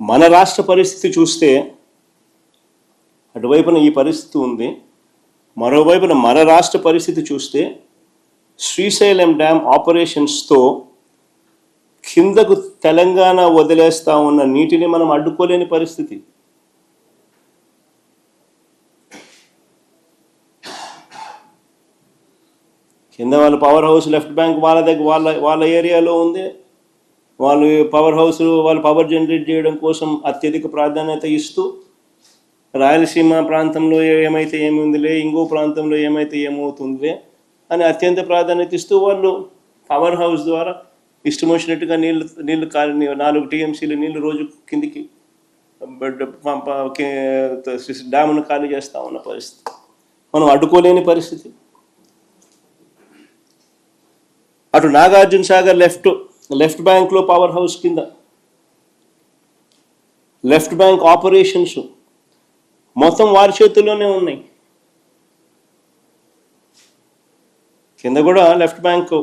మన రాష్ట్ర పరిస్థితి చూస్తే అటువైపున ఈ పరిస్థితి ఉంది. మరోవైపున మన రాష్ట్ర పరిస్థితి చూస్తే శ్రీశైలం డ్యామ్ ఆపరేషన్స్తో కిందకు తెలంగాణ వదిలేస్తా ఉన్న నీటిని మనం అడ్డుకోలేని పరిస్థితి. కింద వాళ్ళ పవర్ హౌస్ లెఫ్ట్ బ్యాంక్ వాళ్ళ దగ్గర వాళ్ళ వాళ్ళ ఏరియాలో ఉంది. వాళ్ళు పవర్ హౌస్ వాళ్ళు పవర్ జనరేట్ చేయడం కోసం అత్యధిక ప్రాధాన్యత ఇస్తూ రాయలసీమ ప్రాంతంలో ఏమైతే ఏముందిలే ఇంకో ప్రాంతంలో ఏమైతే ఏమవుతుందిలే అని అత్యంత ప్రాధాన్యత ఇస్తూ వాళ్ళు పవర్ హౌస్ ద్వారా ఇష్టం వచ్చినట్టుగా నీళ్ళు నీళ్ళు కాలి నాలుగు టీఎంసీలు నీళ్ళు రోజు కిందికి డ్యామ్ను ఖాళీ చేస్తూ ఉన్న పరిస్థితి. మనం అడ్డుకోలేని పరిస్థితి. అటు నాగార్జున సాగర్ లెఫ్ట్ లెఫ్ట్ బ్యాంక్లో పవర్ హౌస్ కింద. లెఫ్ట్ బ్యాంక్ ఆపరేషన్స్ మొత్తం వారి చేతుల్లోనే ఉన్నాయి. కింద కూడా left bank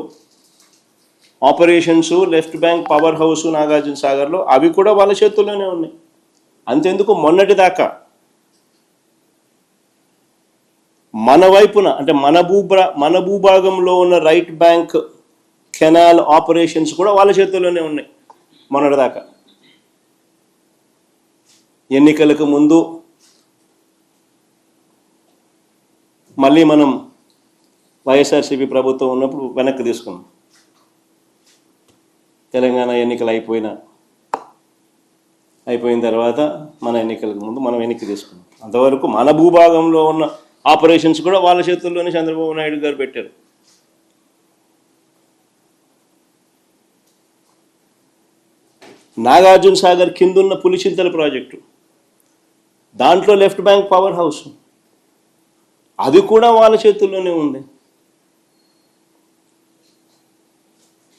operations left bank power house Nagarjuna సాగర్లో అవి కూడా వాళ్ళ చేతుల్లోనే ఉన్నాయి. అంతెందుకు మొన్నటి దాకా మన వైపున అంటే మన భూభా మన భూభాగంలో ఉన్న రైట్ బ్యాంక్ కెనాల్ ఆపరేషన్స్ కూడా వాళ్ళ చేతుల్లోనే ఉన్నాయి మొన్నటిదాకా. ఎన్నికలకు ముందు మళ్ళీ మనం వైఎస్ఆర్సీపీ ప్రభుత్వం ఉన్నప్పుడు వెనక్కి తీసుకున్నాం. తెలంగాణ ఎన్నికలు అయిపోయిన అయిపోయిన తర్వాత మన ఎన్నికలకు ముందు మనం వెనక్కి తీసుకున్నాం. అంతవరకు మన భూభాగంలో ఉన్న ఆపరేషన్స్ కూడా వాళ్ళ చేతుల్లోనే చంద్రబాబు నాయుడు గారు పెట్టారు. నాగార్జున సాగర్ కిందున్న పులిచింతల ప్రాజెక్టు. దాంట్లో లెఫ్ట్ బ్యాంక్ పవర్ హౌస్. అది కూడా వాళ్ళ చేతుల్లోనే ఉంది.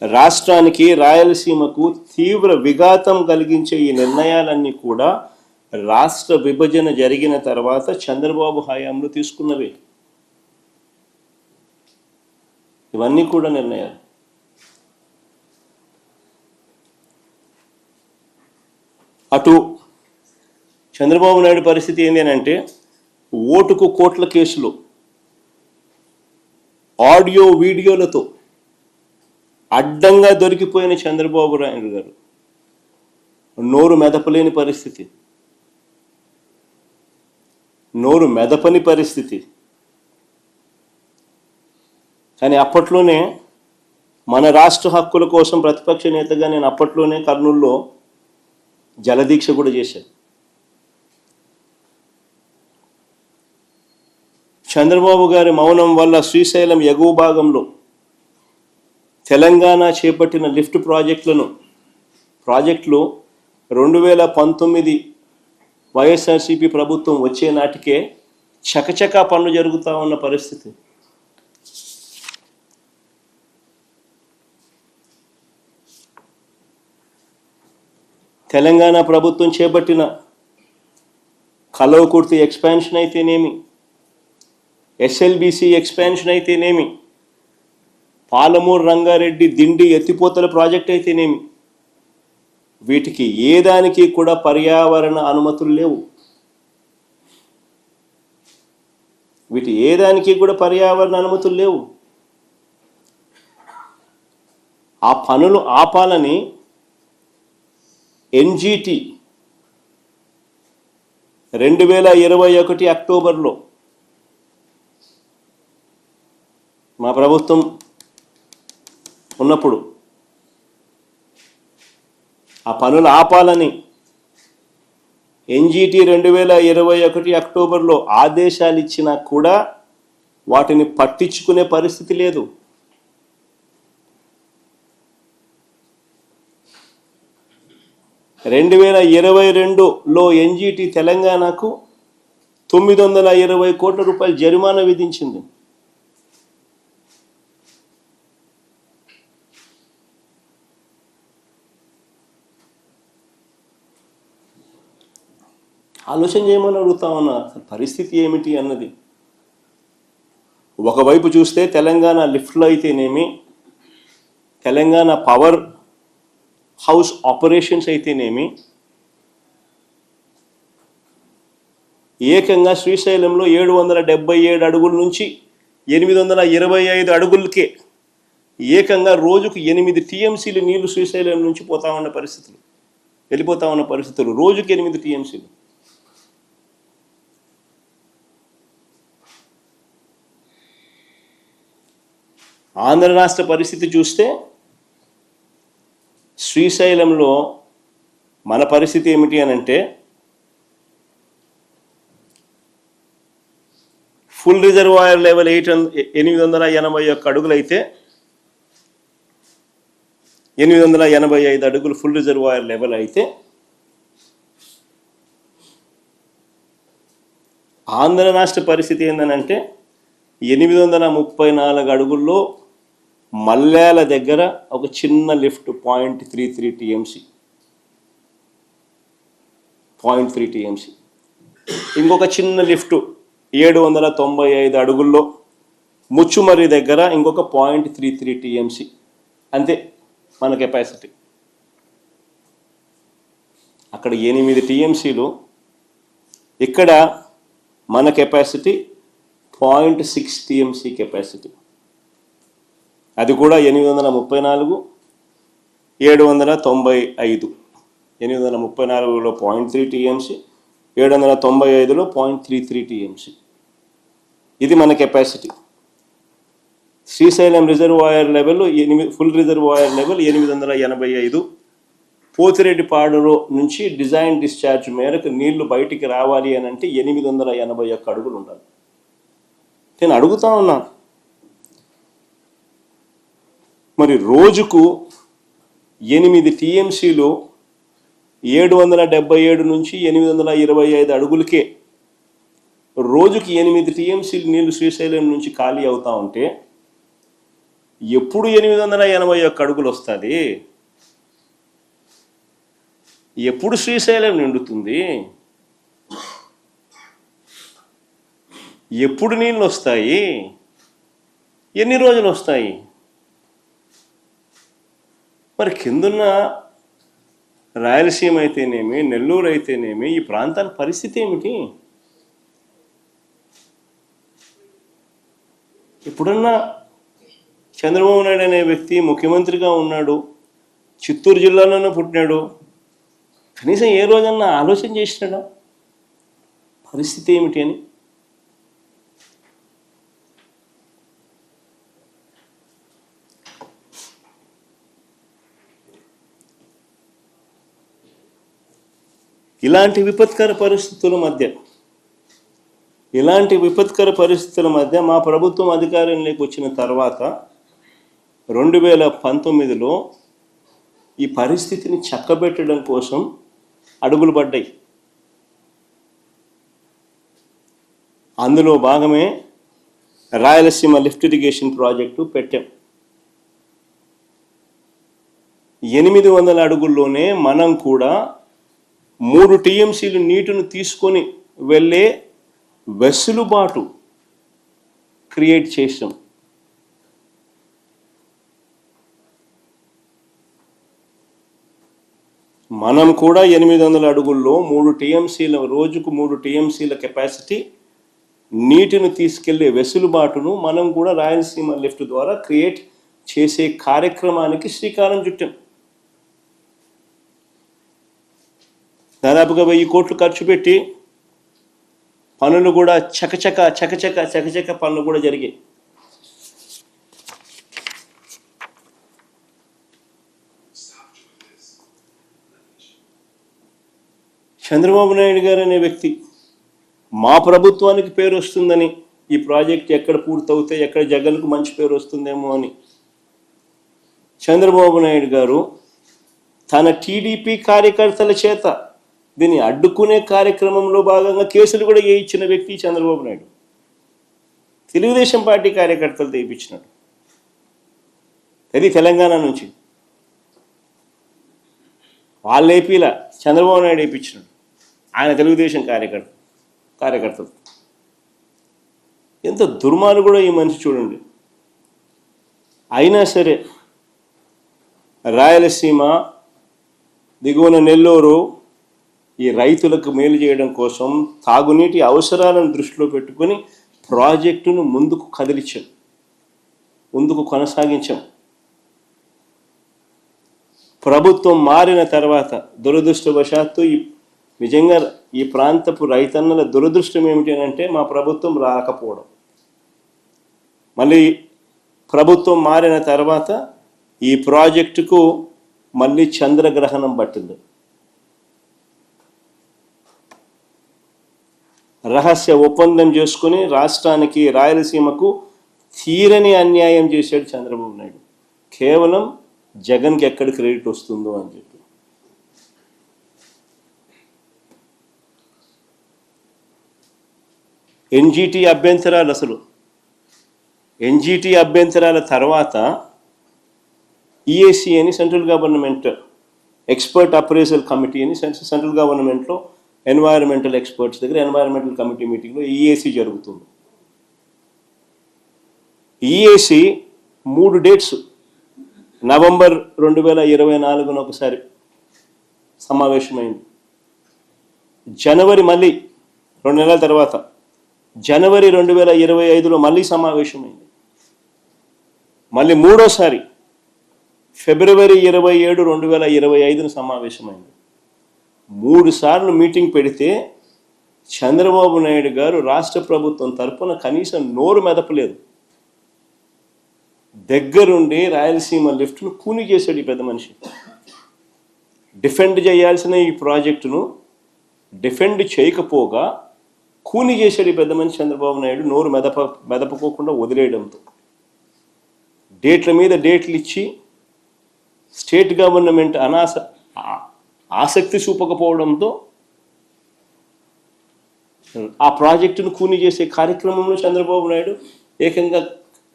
రాష్ట్రానికి రాయలసీమకు తీవ్ర విఘాతం కలిగించే ఈ నిర్ణయాలన్నీ కూడా రాష్ట్ర విభజన జరిగిన తర్వాత చంద్రబాబు హయాంలో తీసుకున్నవి. ఇవన్నీ కూడా నిర్ణయాలు. అటు చంద్రబాబు నాయుడు పరిస్థితి ఏంటి అని అంటే ఓటుకు కోట్ల కేసులు. ఆడియో వీడియోలతో అడ్డంగా దొరికిపోయిన చంద్రబాబు నాయుడు గారు. నోరు మెదపలేని పరిస్థితి. నోరు మెదపని పరిస్థితి. కానీ అప్పట్లోనే మన రాష్ట్ర హక్కుల కోసం ప్రతిపక్ష నేతగా నేను అప్పట్లోనే కర్నూలులో జలదీక్ష కూడా చేశారు. చంద్రబాబు గారి మౌనం వల్ల శ్రీశైలం ఎగువ భాగంలో తెలంగాణ చేపట్టిన లిఫ్ట్ ప్రాజెక్టులను ప్రాజెక్టులు రెండు వేల పంతొమ్మిది వైఎస్ఆర్సీపీ ప్రభుత్వం వచ్చే నాటికే చకచకా పనులు జరుగుతూ ఉన్న పరిస్థితి. తెలంగాణ ప్రభుత్వం చేపట్టిన కలవకుర్తి ఎక్స్పాన్షన్ అయితేనేమి ఎస్ఎల్బిసి ఎక్స్పాన్షన్ అయితేనేమి పాలమూరు రంగారెడ్డి దిండి ఎత్తిపోతల ప్రాజెక్ట్ అయితేనేమి వీటికి ఏ దానికి కూడా పర్యావరణ అనుమతులు లేవు. వీటి ఏ దానికి కూడా పర్యావరణ అనుమతులు లేవు. ఆ పనులు ఆపాలని ఎన్జిటి రెండు వేల ఇరవై ఒకటి అక్టోబర్లో మా ప్రభుత్వం ఉన్నప్పుడు ఆ పనులు ఆపాలని ఎన్జిటి రెండు వేల ఇరవై ఒకటి అక్టోబర్లో ఆదేశాలు ఇచ్చినా కూడా వాటిని పట్టించుకునే పరిస్థితి లేదు. రెండు వేల ఇరవై రెండులో ఎన్జీటీ తెలంగాణకు తొమ్మిది వందల ఇరవై కోట్ల రూపాయల జరిమానా విధించింది. ఆలోచన చేయమని అడుగుతామన్న పరిస్థితి ఏమిటి అన్నది. ఒకవైపు చూస్తే తెలంగాణ లిఫ్ట్లో అయితేనేమి తెలంగాణ పవర్ హౌస్ ఆపరేషన్స్ అయితేనేమి ఏకంగా శ్రీశైలంలో ఏడు వందల డెబ్బై ఏడు అడుగుల నుంచి ఎనిమిది వందల ఇరవై ఐదు అడుగులకే ఏకంగా రోజుకు ఎనిమిది టీఎంసీలు నీళ్ళు శ్రీశైలం నుంచి పోతా ఉన్న పరిస్థితులు వెళ్ళిపోతా ఉన్న పరిస్థితులు రోజుకి ఎనిమిది టీఎంసీలు. ఆంధ్ర రాష్ట్ర పరిస్థితి చూస్తే శ్రీశైలంలో మన పరిస్థితి ఏమిటి అని అంటే ఫుల్ రిజర్వాయర్ లెవెల్ ఎయిట్ ఎనిమిది వందల ఎనభై ఒక్క అడుగులు అయితే ఎనిమిది వందల ఎనభై ఐదు అడుగులు ఫుల్ రిజర్వాయర్ లెవెల్ అయితే ఆంధ్ర రాష్ట్ర పరిస్థితి ఏంటంటే ఎనిమిది వందల ముప్పై నాలుగు అడుగుల్లో మల్లేల దగ్గర ఒక చిన్న lift point three three TMC. Point three TMC. ఇంకొక చిన్న లిఫ్ట్ ఏడు వందల తొంభై ఐదు అడుగుల్లో ముచ్చుమర్రి దగ్గర ఇంకొక పాయింట్ త్రీ త్రీ టీఎంసీ. అంతే మన కెపాసిటీ. అక్కడ ఎనిమిది టీఎంసీలు. ఇక్కడ మన capacity point six TMC capacity. అది కూడా ఎనిమిది వందల ముప్పై నాలుగు ఏడు వందల తొంభై ఐదు ఎనిమిది వందల ముప్పై నాలుగులో పాయింట్ త్రీ టీఎంసీ ఏడు వందల తొంభై ఐదులో పాయింట్ త్రీ త్రీ టీఎంసీ. ఇది మన కెపాసిటీ. శ్రీశైలం రిజర్వాయర్ లెవెల్ ఎనిమిది ఫుల్ రిజర్వాయర్ లెవెల్ ఎనిమిది వందల ఎనభై ఐదు పోతిరెడ్డిపాడులో నుంచి డిజైన్ డిశ్చార్జ్ మేరకు నీళ్ళు బయటికి రావాలి అని అంటే ఎనిమిది వందల ఎనభై ఒక్క అడుగులు ఉండాలి నేను అడుగుతా ఉన్నాను మరి రోజుకు ఎనిమిది టీఎంసీలు ఏడు వందల డెబ్బై ఏడు నుంచి ఎనిమిది వందల ఇరవై ఐదు అడుగులకే రోజుకి ఎనిమిది టీఎంసీలు నీళ్ళు శ్రీశైలం నుంచి ఖాళీ అవుతా ఉంటే ఎప్పుడు ఎనిమిది వందల ఎనభై ఒక్క అడుగులు వస్తుంది? ఎప్పుడు శ్రీశైలం నిండుతుంది? ఎప్పుడు నీళ్ళు వస్తాయి? ఎన్ని రోజులు వస్తాయి? మరి కిందున్న రాయలసీమ అయితేనేమి నెల్లూరు అయితేనేమి ఈ ప్రాంతాల పరిస్థితి ఏమిటి? ఇప్పుడున్న చంద్రబాబు నాయుడు అనే వ్యక్తి ముఖ్యమంత్రిగా ఉన్నాడు చిత్తూరు జిల్లాలోనే పుట్టినాడు. కనీసం ఏ రోజన్నా ఆలోచన చేసినాడా? పరిస్థితి ఏమిటి అని? ఇలాంటి విపత్కర పరిస్థితుల మధ్య ఇలాంటి విపత్కర పరిస్థితుల మధ్య మా ప్రభుత్వం అధికారంలోకి వచ్చిన తర్వాత రెండు వేల పంతొమ్మిదిలో ఈ పరిస్థితిని చక్కబెట్టడం కోసం అడుగులు పడ్డాయి. అందులో భాగమే రాయలసీమ లిఫ్ట్ ఇరిగేషన్ ప్రాజెక్టు పెట్టాం. ఎనిమిది వందల అడుగుల్లోనే మనం కూడా మూడు టీఎంసీలు నీటిని తీసుకొని వెళ్ళే వెసులుబాటు క్రియేట్ చేసాం మనం కూడా ఎనిమిది వందల అడుగుల్లో మూడు టీఎంసీల రోజుకు మూడు టీఎంసీల కెపాసిటీ నీటిని తీసుకెళ్ళే వెసులుబాటును మనం కూడా రాయలసీమ లిఫ్ట్ ద్వారా క్రియేట్ చేసే కార్యక్రమానికి శ్రీకారం చుట్టాం. దాదాపుగా వెయ్యి కోట్లు ఖర్చు పెట్టి పనులు కూడా చకచక చకచక చకచక పనులు కూడా జరిగాయి. చంద్రబాబు నాయుడు గారు అనే వ్యక్తి మా ప్రభుత్వానికి పేరు వస్తుందని ఈ ప్రాజెక్ట్ ఎక్కడ పూర్తవుతే ఎక్కడ జగన్కు మంచి పేరు వస్తుందేమో అని. చంద్రబాబు నాయుడు గారు తన టీడీపీ కార్యకర్తల చేత దీన్ని అడ్డుకునే కార్యక్రమంలో భాగంగా కేసులు కూడా వేయించిన వ్యక్తి చంద్రబాబు నాయుడు. తెలుగుదేశం పార్టీ కార్యకర్తలు తెప్పించినాడు అది తెలంగాణ నుంచి. వాళ్ళు ఏపీలా చంద్రబాబు నాయుడు వేయించినాడు ఆయన తెలుగుదేశం కార్యకర్త కార్యకర్తలు. ఎంత దుర్మార్గుడో కూడా ఈ మనిషి చూడండి. అయినా సరే రాయలసీమ దిగువన నెల్లూరు ఈ రైతులకు మేలు చేయడం కోసం తాగునీటి అవసరాలను దృష్టిలో పెట్టుకొని ప్రాజెక్టును ముందుకు కదిలించాం. ముందుకు కొనసాగించాం. ప్రభుత్వం మారిన తర్వాత దురదృష్టవశాత్తు ఈ నిజంగా ఈ ప్రాంతపు రైతన్నల దురదృష్టం ఏమిటి అని అంటే మా ప్రభుత్వం రాకపోవడం. మళ్ళీ ప్రభుత్వం మారిన తర్వాత ఈ ప్రాజెక్టుకు మళ్ళీ చంద్రగ్రహణం పట్టింది. రహస్య ఒప్పందం చేసుకుని రాష్ట్రానికి రాయలసీమకు తీరని అన్యాయం చేశాడు చంద్రబాబు నాయుడు. కేవలం జగన్కి ఎక్కడ క్రెడిట్ వస్తుందో అని చెప్పి. ఎన్జిటి అభ్యంతరాలు అసలు. ఎన్జిటి అభ్యంతరాల తర్వాత ఈఏసీ అని central government expert appraisal committee అని సెంట్రల్ గవర్నమెంట్లో ఎన్వైరన్మెంటల్ ఎక్స్పర్ట్స్ దగ్గర ఎన్వైరన్మెంటల్ కమిటీ మీటింగ్లో ఈఏసీ జరుగుతుంది. ఈఏసీ మూడు డేట్స్ నవంబర్ రెండు వేల ఇరవై నాలుగున ఒకసారి సమావేశమైంది. జనవరి మళ్ళీ రెండు నెలల తర్వాత జనవరి రెండు వేల ఇరవై ఐదులో మళ్ళీ సమావేశమైంది. మళ్ళీ మూడోసారి ఫిబ్రవరి ఇరవై ఏడు రెండు వేల ఇరవై ఐదున సమావేశమైంది. మూడు సార్లు మీటింగ్ పెడితే చంద్రబాబు నాయుడు గారు రాష్ట్ర ప్రభుత్వం తరపున కనీసం నోరు మెదపలేదు. దగ్గరుండి రాయలసీమ లిఫ్ట్ను కూని చేశాడు ఈ పెద్ద మనిషి. డిఫెండ్ చేయాల్సిన ఈ ప్రాజెక్టును డిఫెండ్ చేయకపోగా కూని చేశాడు ఈ పెద్ద మనిషి చంద్రబాబు నాయుడు నోరు మెదప మెదపకోకుండా వదిలేయడంతో. డేట్ల మీద డేట్లు ఇచ్చి స్టేట్ గవర్నమెంట్ అనాస ఆసక్తి చూపకపోవడంతో ఆ ప్రాజెక్టును కూని చేసే కార్యక్రమంలో చంద్రబాబు నాయుడు ఏకంగా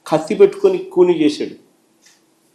కత్తి పెట్టుకొని కూని చేశాడు.